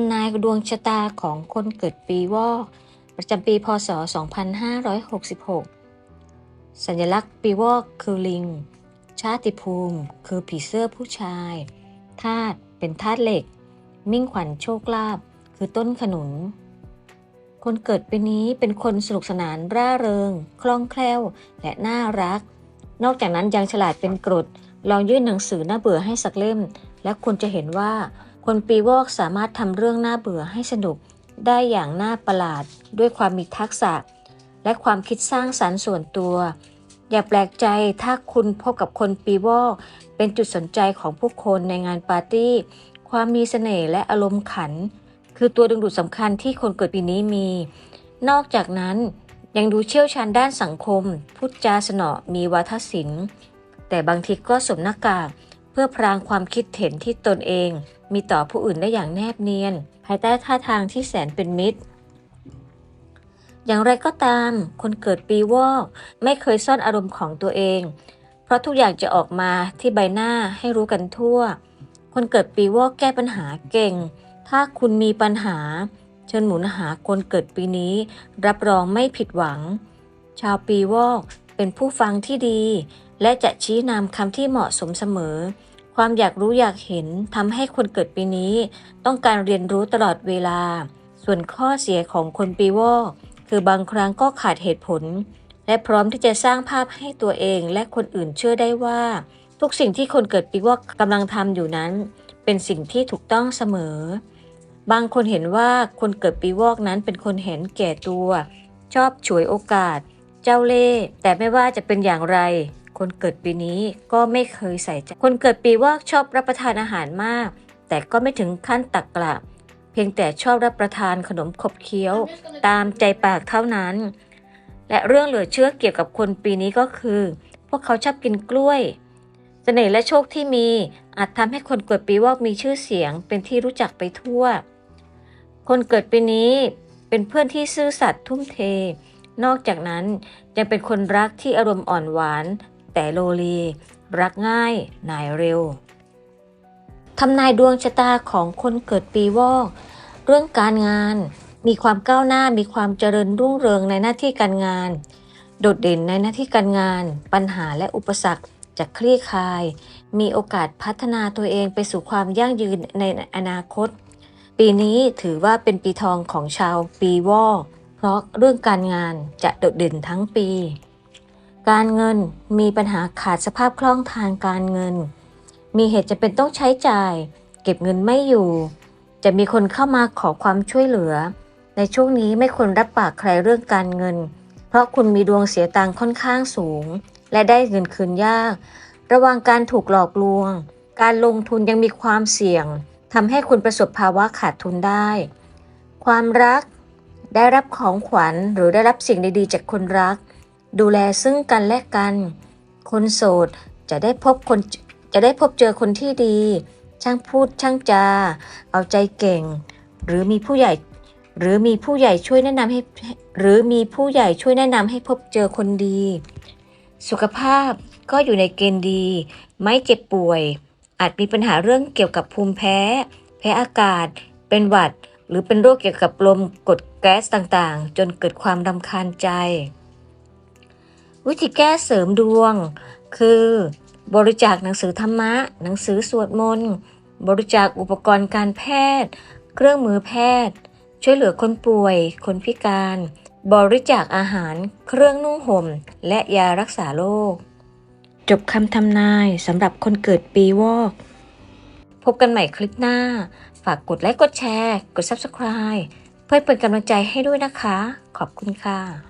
ำนายดวงชะตาของคนเกิดปีวอกประจำปีพศ 2566 สัญลักษณ์ปีวอกคือลิง ชาติภูมิ คือผีเสื้อผู้ชายธาตุเป็นธาตุเหล็ก มิ่งขวัญโชคลาภคือต้นขนุน คนเกิดปีนี้เป็นคนสนุกสนานร่าเริง คล่องแคล่ว และน่ารัก นอกจากนั้นยังฉลาดเป็นกรด ลองยื่นหนังสือหน้าเบื่อให้สักเล่ม และคุณจะเห็นว่า คนปีวอกสามารถทำเรื่องน่าเบื่อให้สนุกได้อย่างน่าประหลาดด้วยความมีทักษะ และความคิดสร้างสรรค์ส่วนตัว อย่าแปลกใจถ้าคุณพบกับคนปีวอกเป็นจุดสนใจของผู้คนในงานปาร์ตี้ ความมีเสน่ห์และอารมณ์ขัน คือตัวดึงดูดสำคัญที่คนเกิดปีนี้มี นอกจากนั้นยังดูเชี่ยวชาญด้านสังคม พูดจาสนอมีวาทศิลป์ แต่บางทีก็สวมหน้ากากเพื่อพรางความคิดเห็นที่ตนเอง มีต่อผู้อื่นได้อย่างแนบเนียน ภายใต้ท่าทางที่แสนเป็นมิตร อย่างไรก็ตาม คนเกิดปีวอกไม่เคยซ่อนอารมณ์ของตัวเอง เพราะทุกอย่างจะออกมาที่ใบหน้าให้รู้กันทั่ว คนเกิดปีวอกแก้ปัญหาเก่ง ถ้าคุณมีปัญหา เชิญหมุนหาคนเกิดปีนี้ รับรองไม่ผิดหวัง ชาวปีวอกเป็นผู้ฟังที่ดี และจะชี้นำคำที่เหมาะสมเสมอ ความอยากรู้อยากเห็นทำให้คนเกิดปีนี้ ต้องการเรียนรู้ตลอดเวลา ส่วนข้อเสียของคนปีวอกคือบางครั้งก็ขาดเหตุผล และพร้อมที่จะสร้างภาพให้ตัวเองและคนอื่นเชื่อได้ว่า ทุกสิ่งที่คนเกิดปีวอกกำลังทำอยู่นั้น เป็นสิ่งที่ถูกต้องเสมอ บางคนเห็นว่าคนเกิดปีวอกนั้นเป็นคนเห็นแก่ตัว ชอบฉวยโอกาส เจ้าเล่ห์แต่ไม่ว่าจะเป็นอย่างไร คนเกิดปีนี้ก็ไม่เคยใส่ใจคนเกิดปีวอกชอบรับประทานอาหารมาก แต่ก็ไม่ถึงขั้นตักกละเพียงแต่ชอบรับประทานขนมขบเคี้ยว ตามใจปากเท่านั้น และเรื่องเหลือเชื่อเกี่ยวกับคนปีนี้ก็คือ พวกเขาชอบกินกล้วยเสน่ห์และโชคที่มีอาจทำให้คนเกิดปีวอกมีชื่อเสียงเป็นที่รู้จักไปทั่ว คนเกิดปีนี้เป็นเพื่อนที่ซื่อสัตย์ทุ่มเท นอกจากนั้นยังเป็นคนรักที่อารมณ์อ่อนหวาน แต่โลเลรักง่ายนายเร็วทำนายดวงชะตาของคนเกิดปีวอก เรื่องการงานมีความก้าวหน้ามีความเจริญรุ่งเรืองในหน้าที่การงาน โดดเด่นในหน้าที่การงาน ปัญหาและอุปสรรคจะคลี่คลาย มีโอกาสพัฒนาตัวเองไปสู่ความยั่งยืนในอนาคต ปีนี้ถือว่าเป็นปีทองของชาวปีวอก เพราะเรื่องการงานจะโดดเด่นทั้งปี การเงินมีปัญหาขาดสภาพคล่องทางการเงิน มีเหตุจะเป็นต้องใช้จ่าย เก็บเงินไม่อยู่ จะมีคนเข้ามาขอความช่วยเหลือ ในช่วงนี้ไม่ควรรับปากใครเรื่องการเงิน เพราะคุณมีดวงเสียตังค์ค่อนข้างสูง และได้เงินคืนยาก ระวังการถูกหลอกลวง การลงทุนยังมีความเสี่ยงทำให้คุณประสบภาวะขาดทุนได้ ความรัก ได้รับของขวัญหรือได้รับสิ่งดีๆ จากคนรัก ดูแลซึ่งกันและกัน คนโสดจะได้พบคนจะได้พบเจอคนที่ดี ช่างพูดช่างจา เอาใจเก่ง หรือมีผู้ใหญ่ หรือมีผู้ใหญ่ช่วยแนะนำให้ หรือมีผู้ใหญ่ช่วยแนะนำให้พบเจอคนดี สุขภาพก็อยู่ในเกณฑ์ดี ไม่เจ็บป่วย อาจมีปัญหาเรื่องเกี่ยวกับภูมิแพ้ แพ้อากาศ เป็นหวัด หรือเป็นโรคเกี่ยวกับลมกดแก๊สต่างๆ จนเกิดความรำคาญใจ วิธีแก้เสริมดวง คือบริจาคหนังสือธรรมะ หนังสือสวดมนต์บริจาคอุปกรณ์การแพทย์ เครื่องมือแพทย์ ช่วยเหลือคนป่วย คนพิการ บริจาคอาหาร เครื่องนุ่งห่ม และยารักษาโรคจบคำทำนายสำหรับคนเกิดปีวอก พบกันใหม่คลิปหน้า ฝากกดไลค์กดแชร์ กด Subscribe เพื่อเป็นกำลังใจให้ด้วยนะคะ ขอบคุณค่ะ